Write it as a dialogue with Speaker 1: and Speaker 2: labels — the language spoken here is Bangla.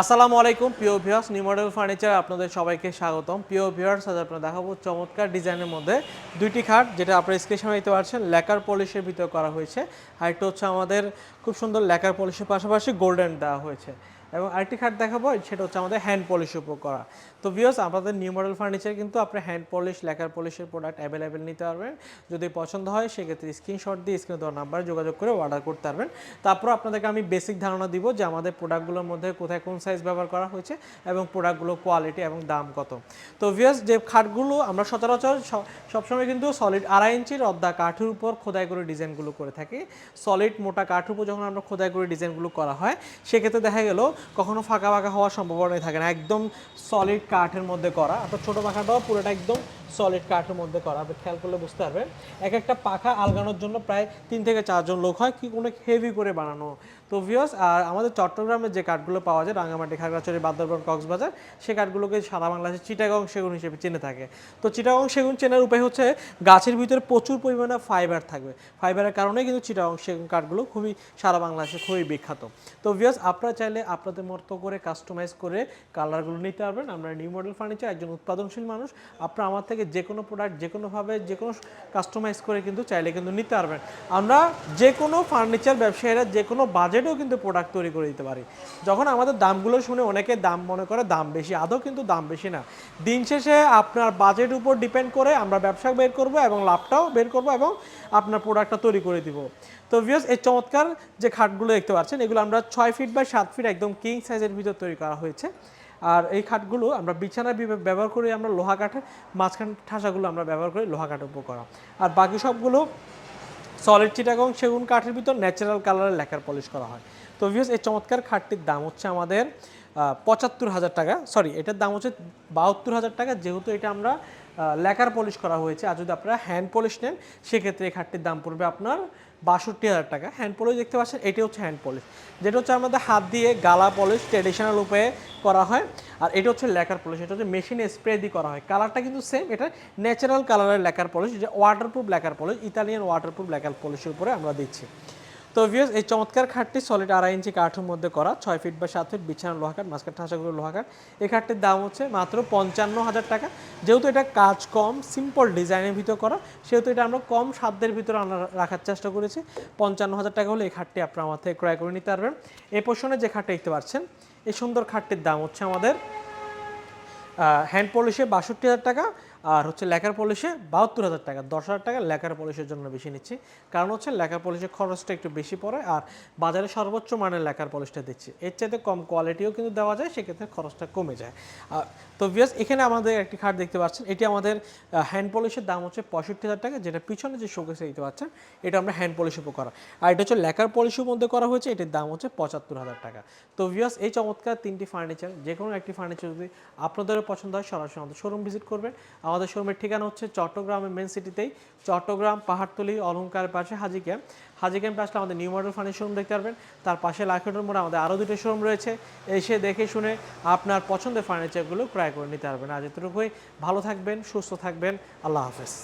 Speaker 1: আসসালামু আলাইকুম, প্রিয় ভিউয়ার্স নিউ মডেল ফার্নিচার আপনাদের সবাইকে স্বাগতম। প্রিয় ভিউয়ার্স আজ আপনারা দেখাবো চমৎকার ডিজাইনের মধ্যে দুইটি খাট, যেটা আপনারা স্ক্রিনে দিতে পারছেন। লেকার পলিশের ভিতরে করা হয়েছে। আর হচ্ছে আমাদের খুব সুন্দর লেকার পলিশের পাশাপাশি গোল্ডেন দেওয়া হয়েছে। এবং আরেকটি খাট দেখাবো, সেটা হচ্ছে আমাদের হ্যান্ড পলিশের উপর করা। তো ভিউয়ার্স আমাদের নিউ মডেল ফার্নিচার কিন্তু আপনি হ্যান্ড পলিশ লেকার পলিশের প্রোডাক্ট অ্যাভেলেবেল নিতে পারবেন। যদি পছন্দ হয়, সেক্ষেত্রে স্ক্রিনশট দিয়ে স্ক্রিনে দেওয়ার নাম্বারে যোগাযোগ করে অর্ডার করতে পারবেন। তারপর আপনাদেরকে আমি বেসিক ধারণা দিব যে আমাদের প্রোডাক্টগুলোর মধ্যে কোথায় কোন সাইজ ব্যবহার করা হয়েছে এবং প্রোডাক্টগুলো কোয়ালিটি এবং দাম কত। তো ভিউয়ার্স যে খাটগুলো আমরা সচরাচর সবসময় কিন্তু সলিড আড়াই ইঞ্চির অর্ধা কাঠের উপর খোদাই করে ডিজাইনগুলো করে থাকি। সলিড মোটা কাঠের উপর যখন আমরা খোদাই করে ডিজাইনগুলো করা হয়, সেক্ষেত্রে দেখা গেল কখনো ফাঁকা ফাঁকা হওয়ার সম্ভাবনাই থাকে না। একদম সলিড কাঠের মধ্যে করা। অর্থাৎ ছোটো পাখাটাও পুরোটা একদম সলিড কাঠের মধ্যে করা। আপনি খেয়াল করলে বুঝতে পারবেন। এক একটা পাখা আলগানোর জন্য প্রায় তিন থেকে চারজন লোক হয়। কি অনেক হেভি করে বানানো। তো ভিউয়ার্স আর আমাদের চট্টগ্রামে যে কাঠগুলো পাওয়া যায় রাঙামাটি খাগড়াছড়ি, বান্দরবান, কক্সবাজার, সে কাঠগুলোকে সারা বাংলাদেশে চিটাগং সেগুন হিসেবে চেনে থাকে। তো চিটাগং সেগুন চেনার উপায় হচ্ছে, গাছের ভিতরে প্রচুর পরিমাণে ফাইবার থাকবে। ফাইবারের কারণে কিন্তু চিটাগং সেগুন কাঠগুলো খুবই সারা বাংলাদেশে খুবই বিখ্যাত। তো ভিউয়ার্স আপনারা চাইলে আপনাদের মতো করে কাস্টমাইজ করে কালারগুলো নিতে পারবেন। আমরা নিউ মডেল ফার্নিচার একজন উৎপাদনশীল মানুষ। আপনারা আমার থেকে যে কোনো প্রোডাক্ট যে কোনোভাবে যে কোনো কাস্টমাইজ করে কিন্তু চাইলে কিন্তু নিতে পারবেন। আমরা যে কোনো ফার্নিচার ব্যবসায়ীরা যে কোনো বাজেটেও কিন্তু প্রোডাক্ট তৈরি করে দিতে পারি। যখন আমাদের দামগুলো শুনে অনেকে দাম মনে করে, দাম বেশি। আদৌ কিন্তু দাম বেশি না। দিন শেষে আপনার বাজেট উপর ডিপেন্ড করে আমরা ব্যবসা বের করব এবং লাভটাও বের করব এবং আপনার প্রোডাক্টটা তৈরি করে দিব। তো ভিউস এই চমৎকার যে খাটগুলো দেখতে পাচ্ছেন, এগুলো আমরা ছয় ফিট বা সাত ফিট একদম কিং সাইজের ভিতর তৈরি করা হয়েছে। আর এই খাটগুলো আমরা বিছানা ব্যবহার করি আমরা লোহা কাঠের মাঝখান ঠাসাগুলো আমরা ব্যবহার করি লোহা কাঠের উপর করা। আর বাকি সবগুলো সলিড চিটাগং সেগুন কাঠের ভিতর ন্যাচারাল কালারের লেখার পলিশ করা হয়। তো ভিউস এই চমৎকার খাটটির দাম হচ্ছে আমাদের পঁচাত্তর হাজার টাকা। সরি এটার দাম হচ্ছে বাহাত্তর হাজার টাকা। যেহেতু এটা আমরা লেখার পলিশ করা হয়েছে। আর যদি আপনারা হ্যান্ড পলিশ নেন, সেক্ষেত্রে এই খাটটির দাম পড়বে আপনার বাষট্টি হাজার টাকা। হ্যান্ড পলিশ দেখতে পাচ্ছেন, এটি হচ্ছে হ্যান্ড পলিশ। যেটা হচ্ছে আমাদের হাত দিয়ে গালা পলিশ ট্রেডিশনাল উপায়ে করা হয়। আর এটা হচ্ছে লেখার পলিশ, এটা হচ্ছে মেশিনে স্প্রে দিয়ে করা হয়। কালারটা কিন্তু সেম এটা ন্যাচারাল কালারের লেখার পলিশ যে ওয়াটারপ্রুফ লেখার পলিশ, ইতালিয়ান ওয়াটারপ্রুফ লেখার পলিশের উপরে আমরা দিচ্ছি। তো ভিউস এই চমৎকার খাটটি সলিড আড়াই ইঞ্চি কাঠের মধ্যে করা, ছয় ফিট বা সাত ফিট বিছানা লোহা কাঠ মাঝখান ঠাসাগুলো লোহা কাঠ এই খাটটির দাম হচ্ছে মাত্র পঞ্চান্ন হাজার টাকা। যেহেতু এটা কাজ কম সিম্পল ডিজাইনের ভিতর করা, সেহেতু এটা আমরা কম সাধ্যের ভিতরে আমরা রাখার চেষ্টা করেছি। পঞ্চান্ন হাজার টাকা হলে এই খাটটি আপনার আমার থেকে ক্রয় করে নিতে পারবেন। এই পোষণে যে খাটটা দেখতে পাচ্ছেন, এই সুন্দর খাটটির দাম হচ্ছে আমাদের হ্যান্ড পলিশে বাষট্টি হাজার টাকা, আর হচ্ছে লেখার পলিশে বাহাত্তর হাজার টাকা। দশ হাজার টাকা লেখার পলিশের জন্য বেশি নিচ্ছি। কারণ হচ্ছে লেখার পলিশের খরচটা একটু বেশি পড়ে, আর বাজারে সর্বোচ্চ মানের লেখার পলিশটা দিচ্ছি। এর চাইতে কম কোয়ালিটিও কিন্তু দেওয়া যায়, সেক্ষেত্রে খরচটা কমে যায়। তো বিয়াস এখানে আমাদের একটি খাট দেখতে পাচ্ছেন। এটি আমাদের হ্যান্ড পলিশের দাম হচ্ছে পঁয়ষট্টি হাজার টাকা, যেটা পিছনে যে শোকেসে দেখতে পাচ্ছেন, এটা আমরা হ্যান্ড পলিশের উপর করা আর এটা হচ্ছে লেখার পলিশের মধ্যে করা হয়েছে, এটির দাম হচ্ছে পঁচাত্তর হাজার টাকা। তো ভিউয়ার্স এই চমৎকার তিনটি ফার্নিচার যে কোনো একটি ফার্নিচার যদি আপনাদেরও পছন্দ হয়, সরাসরি আমাদের শোরুম ভিজিট করবেন। আমাদের শোরুমের ঠিকানা হচ্ছে চট্টগ্রামের মেন সিটিতেই চট্টগ্রাম, পাহাড়তলি অলঙ্কার পাশে হাজি ক্যাম্প হাজি ক্যাম্পে আসলে আমাদের নিউ মডেল ফার্নিচার শোরুম দেখতে পারবেন। তার পাশে লাখের মোড়ে আমাদের আরও দুটো শোরুম রয়েছে। এসে দেখে শুনে আপনার পছন্দের ফার্নিচারগুলো ক্রয় করে নিতে পারবেন। আর এতটুকুই। ভালো থাকবেন, সুস্থ থাকবেন। আল্লাহ হাফেজ।